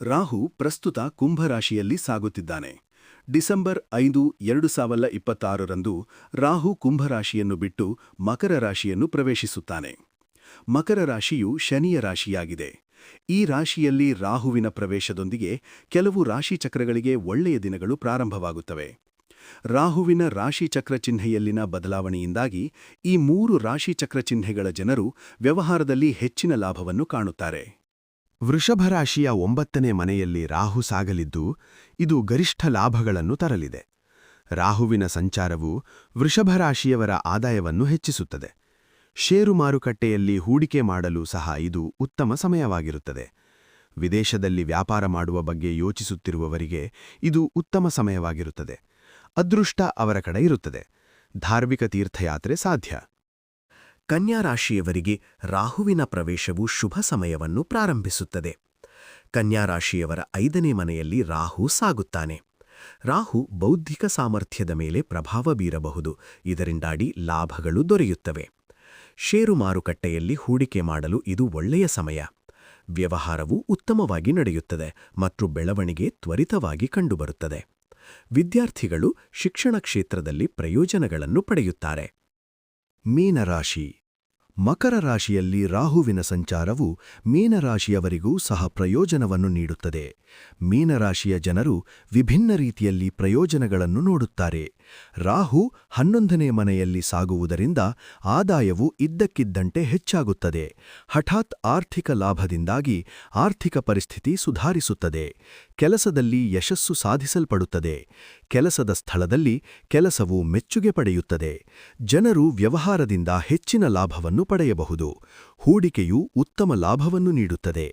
ರಾಹು ಪ್ರಸ್ತುತ ಕುಂಭರಾಶಿಯಲ್ಲಿ ಸಾಗುತ್ತಿದ್ದಾನೆ. ಡಿಸೆಂಬರ್ ಐದು, ಎರಡು ಸಾವಿರದ ಇಪ್ಪತ್ತಾರರಂದು ರಾಹು ಕುಂಭರಾಶಿಯನ್ನು ಬಿಟ್ಟು ಮಕರ ರಾಶಿಯನ್ನು ಪ್ರವೇಶಿಸುತ್ತಾನೆ. ಮಕರ ರಾಶಿಯು ಶನಿಯ ರಾಶಿಯಾಗಿದೆ. ಈ ರಾಶಿಯಲ್ಲಿ ರಾಹುವಿನ ಪ್ರವೇಶದೊಂದಿಗೆ ಕೆಲವು ರಾಶಿಚಕ್ರಗಳಿಗೆ ಒಳ್ಳೆಯ ದಿನಗಳು ಪ್ರಾರಂಭವಾಗುತ್ತವೆ. ರಾಹುವಿನ ರಾಶಿಚಕ್ರ ಚಿಹ್ನೆಯಲ್ಲಿನ ಬದಲಾವಣೆಯಿಂದಾಗಿ ಈ ಮೂರು ರಾಶಿಚಕ್ರ ಚಿಹ್ನೆಗಳ ಜನರು ವ್ಯವಹಾರದಲ್ಲಿ ಹೆಚ್ಚಿನ ಲಾಭವನ್ನು ಕಾಣುತ್ತಾರೆ. ವೃಷಭ ರಾಶಿಯ ಒಂಬತ್ತನೇ ಮನೆಯಲ್ಲಿ ರಾಹು ಸಾಗಲಿದ್ದು, ಇದು ಗರಿಷ್ಠ ಲಾಭಗಳನ್ನು ತರಲಿದೆ. ರಾಹುವಿನ ಸಂಚಾರವು ವೃಷಭರಾಶಿಯವರ ಆದಾಯವನ್ನು ಹೆಚ್ಚಿಸುತ್ತದೆ. ಷೇರು ಮಾರುಕಟ್ಟೆಯಲ್ಲಿ ಹೂಡಿಕೆ ಮಾಡಲು ಸಹ ಇದು ಉತ್ತಮ ಸಮಯವಾಗಿರುತ್ತದೆ. ವಿದೇಶದಲ್ಲಿ ವ್ಯಾಪಾರ ಮಾಡುವ ಬಗ್ಗೆ ಯೋಚಿಸುತ್ತಿರುವವರಿಗೆ ಇದು ಉತ್ತಮ ಸಮಯವಾಗಿರುತ್ತದೆ. ಅದೃಷ್ಟ ಅವರ ಕಡೆ ಇರುತ್ತದೆ. ಧಾರ್ಮಿಕ ತೀರ್ಥಯಾತ್ರೆ ಸಾಧ್ಯ. ಕನ್ಯಾ ರಾಶಿಯವರಿಗೆ ರಾಹುವಿನ ಪ್ರವೇಶವು ಶುಭ ಸಮಯವನ್ನು ಪ್ರಾರಂಭಿಸುತ್ತದೆ. ಕನ್ಯಾ ರಾಶಿಯವರ ಐದನೇ ಮನೆಯಲ್ಲಿ ರಾಹು ಸಾಗುತ್ತಾನೆ. ರಾಹು ಬೌದ್ಧಿಕ ಸಾಮರ್ಥ್ಯದ ಮೇಲೆ ಪ್ರಭಾವ ಬೀರಬಹುದು. ಇದರಿಂದಾಡಿ ಲಾಭಗಳು ದೊರೆಯುತ್ತವೆ. ಷೇರು ಮಾರುಕಟ್ಟೆಯಲ್ಲಿ ಹೂಡಿಕೆ ಮಾಡಲು ಇದು ಒಳ್ಳೆಯ ಸಮಯ. ವ್ಯವಹಾರವು ಉತ್ತಮವಾಗಿ ನಡೆಯುತ್ತದೆ ಮತ್ತು ಬೆಳವಣಿಗೆ ತ್ವರಿತವಾಗಿ ಕಂಡುಬರುತ್ತದೆ. ವಿದ್ಯಾರ್ಥಿಗಳು ಶಿಕ್ಷಣ ಕ್ಷೇತ್ರದಲ್ಲಿ ಪ್ರಯೋಜನಗಳನ್ನು ಪಡೆಯುತ್ತಾರೆ. ಮೀನರಾಶಿ. ಮಕರ ರಾಶಿಯಲ್ಲಿ ರಾಹುವಿನ ಸಂಚಾರವು ಮೀನರಾಶಿಯವರಿಗೂ ಸಹ ಪ್ರಯೋಜನವನ್ನು ನೀಡುತ್ತದೆ. ಮೀನರಾಶಿಯ ಜನರು ವಿಭಿನ್ನ ರೀತಿಯಲ್ಲಿ ಪ್ರಯೋಜನಗಳನ್ನು ನೋಡುತ್ತಾರೆ. ರಾಹು ಹನ್ನೊಂದನೇ ಮನೆಯಲ್ಲಿ ಸಾಗುವುದರಿಂದ ಆದಾಯವು ಇದ್ದಕ್ಕಿದ್ದಂತೆ ಹೆಚ್ಚಾಗುತ್ತದೆ. ಹಠಾತ್ ಆರ್ಥಿಕ ಲಾಭದಿಂದಾಗಿ ಆರ್ಥಿಕ ಪರಿಸ್ಥಿತಿ ಸುಧಾರಿಸುತ್ತದೆ. ಕೆಲಸದಲ್ಲಿ ಯಶಸ್ಸು ಸಾಧಿಸಲ್ಪಡುತ್ತದೆ. ಕೆಲಸದ ಸ್ಥಳದಲ್ಲಿ ಕೆಲಸವು ಮೆಚ್ಚುಗೆ ಪಡೆಯುತ್ತದೆ. ಜನರು ವ್ಯವಹಾರದಿಂದ ಹೆಚ್ಚಿನ ಲಾಭವನ್ನು ಪಡೆಯಬಹುದು. ಹೂಡಿಕೆಯು ಉತ್ತಮ ಲಾಭವನ್ನು ನೀಡುತ್ತದೆ.